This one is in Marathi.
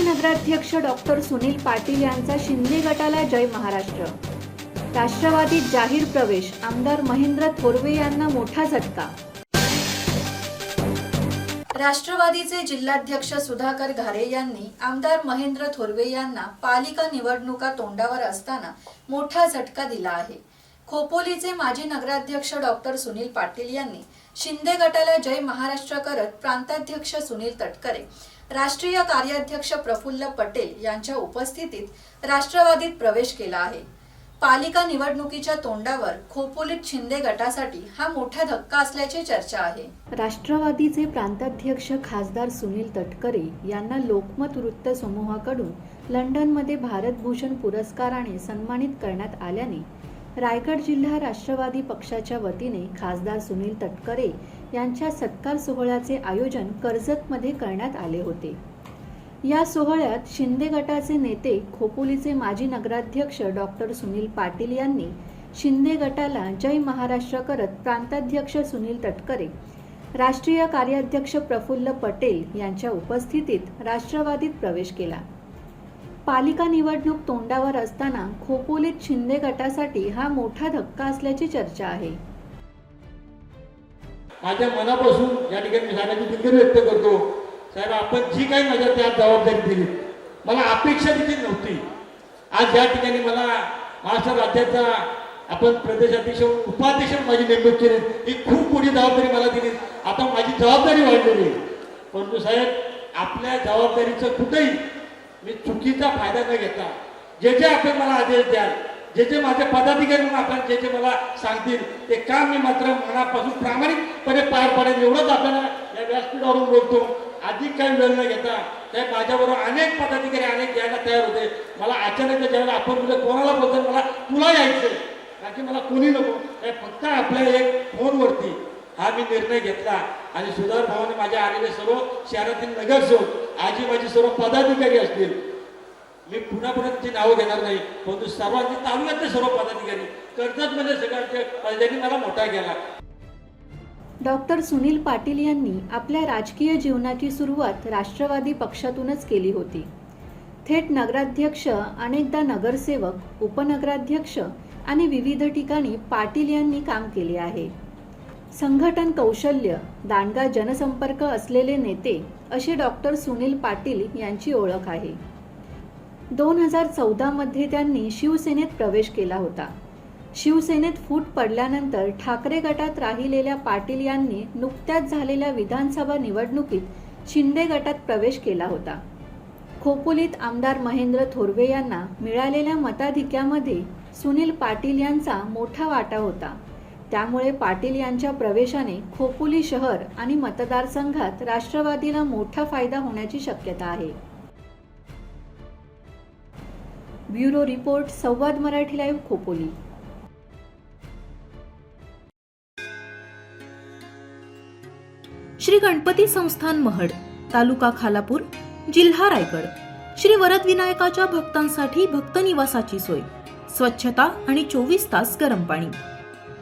नगराध्यक्ष डॉक्टर सुनील पाटील यांचा शिंदे गटाला जय महाराष्ट्र. राष्ट्रवादीत जाहीर प्रवेश आमदार महेंद्र थोरवे यांना मोठा झटका. राष्ट्रवादीचे जिल्हाध्यक्ष सुधाकर घारे यांनी आमदार महेंद्र थोरवे यांना पालिका निवडणुका तोंडावर असताना मोठा झटका दिला आहे. खोपोलीचे माजी नगराध्यक्ष डॉक्टर सुनील पाटील यांनी शिंदे गटाला जय महाराष्ट्र करत प्रांताध्यक्ष सुनील तटकरे राष्ट्रीय कार्याध्यक्ष प्रफुल्ल पटेल यांच्या उपस्थितीत राष्ट्रवादीत प्रवेश केला आहे. पालिका निवडणुकीच्या तोंडावर खोपोलीत शिंदे गटासाठी हा मोठा धक्का असल्याची चर्चा आहे. राष्ट्रवादीचे प्रांताध्यक्ष खासदार सुनील तटकरे यांना लोकमत वृत्त समूहाकडून लंडनमध्ये भारतभूषण पुरस्काराने सन्मानित करण्यात आल्याने रायगड जिल्हा राष्ट्रवादी पक्षाच्या वतीने खासदार सुनील तटकरे यांच्या सत्कार सोहळ्याचे आयोजन कर्जतमध्ये करण्यात आले होते. या सोहळ्यात शिंदे गटाचे नेते खोपोलीचे माजी नगराध्यक्ष डॉक्टर सुनील पाटील यांनी शिंदे गटाला जय महाराष्ट्र करत प्रांताध्यक्ष सुनील तटकरे राष्ट्रीय कार्याध्यक्ष प्रफुल्ल पटेल यांच्या उपस्थितीत राष्ट्रवादीत प्रवेश केला. पालिका निवडणूक तोंडावर असताना खोपोलीत शिंदे गटासाठी हा मोठा धक्का असल्याची चर्चा आहे. माझ्या मनापासून या ठिकाणी मी साहेबांची दिलगिरी व्यक्त करतो. साहेब आपण जी काही माझ्या त्यात जबाबदारी दिली मला अपेक्षा देखील नव्हती. आज या ठिकाणी मला महाराष्ट्र राज्याचा आपण प्रदेशाध्यक्ष उपाध्यक्ष माझी नेमणूक केली. ही खूप मोठी जबाबदारी मला दिली. आता माझी जबाबदारी वाढलेली आहे. परंतु साहेब आपल्या जबाबदारीचं कुठेही मी चुकीचा फायदा न घेता जे जे आपण मला आदेश द्याल जे जे माझे पदाधिकारी म्हणून आपण जे जे मला सांगतील ते काम मी मात्र मनापासून प्रामाणिकपणे पार पडेल एवढंच आपल्याला या व्यासपीठावरून बोलतो. अधिक काही वेळ न घेता त्या माझ्याबरोबर अनेक पदाधिकारी अनेक यायला तयार होते. मला अचानक ज्यावेळेला आपण म्हणजे कोणाला बोलतो मला तुला यायचं बाकी मला कोणी नको. फक्त आपल्या एक फोनवरती हा मी निर्णय घेतला. आणि सुधार भावाने माझ्या आलेले सर्व शहरातील नगरसेवक आजी माझी सर्व पदाधिकारी असतील. मी पुन्हा पुन्हा त्यांची नावं घेणार नाही परंतु सर्वांचे तालुक्यातले सर्व पदाधिकारी. कर्जतमध्ये सगळ्यांचे पदाधिकारी मला मोठा गेला डॉक्टर सुनील पाटील यांनी आपल्या राजकीय जीवनाची सुरुवात राष्ट्रवादी पक्षातूनच केली होती. थेट नगराध्यक्ष अनेकदा नगरसेवक उपनगराध्यक्ष आणि विविध ठिकाणी पाटील यांनी काम केले आहे. संघटन कौशल्य दांडगा जनसंपर्क असलेले नेते अशी डॉक्टर सुनील पाटील यांची ओळख आहे. दोन हजार चौदामध्ये त्यांनी शिवसेनेत प्रवेश केला होता. शिवसेनेत फूट पडल्यानंतर ठाकरे गटात राहिलेल्या पाटील यांनी नुकत्याच झालेल्या विधानसभा निवडणुकीत शिंदे गटात प्रवेश केला होता. खोपोलीत आमदार महेंद्र थोरवे यांना मिळालेल्या मताधिक्यामध्ये सुनील पाटील यांचा मोठा वाटा होता. त्यामुळे पाटील यांच्या प्रवेशाने खोपोली शहर आणि मतदारसंघात राष्ट्रवादीला मोठा फायदा होण्याची शक्यता आहे. Bureau report Samvad Marathi live Khopoli. Shri Ganpati संस्थान महड तालुका खालापूर जिल्हा रायगड. श्री वरद विनायकाच्या भक्तांसाठी भक्त निवासाची सोय. स्वच्छता आणि चोवीस तास गरम पाणी.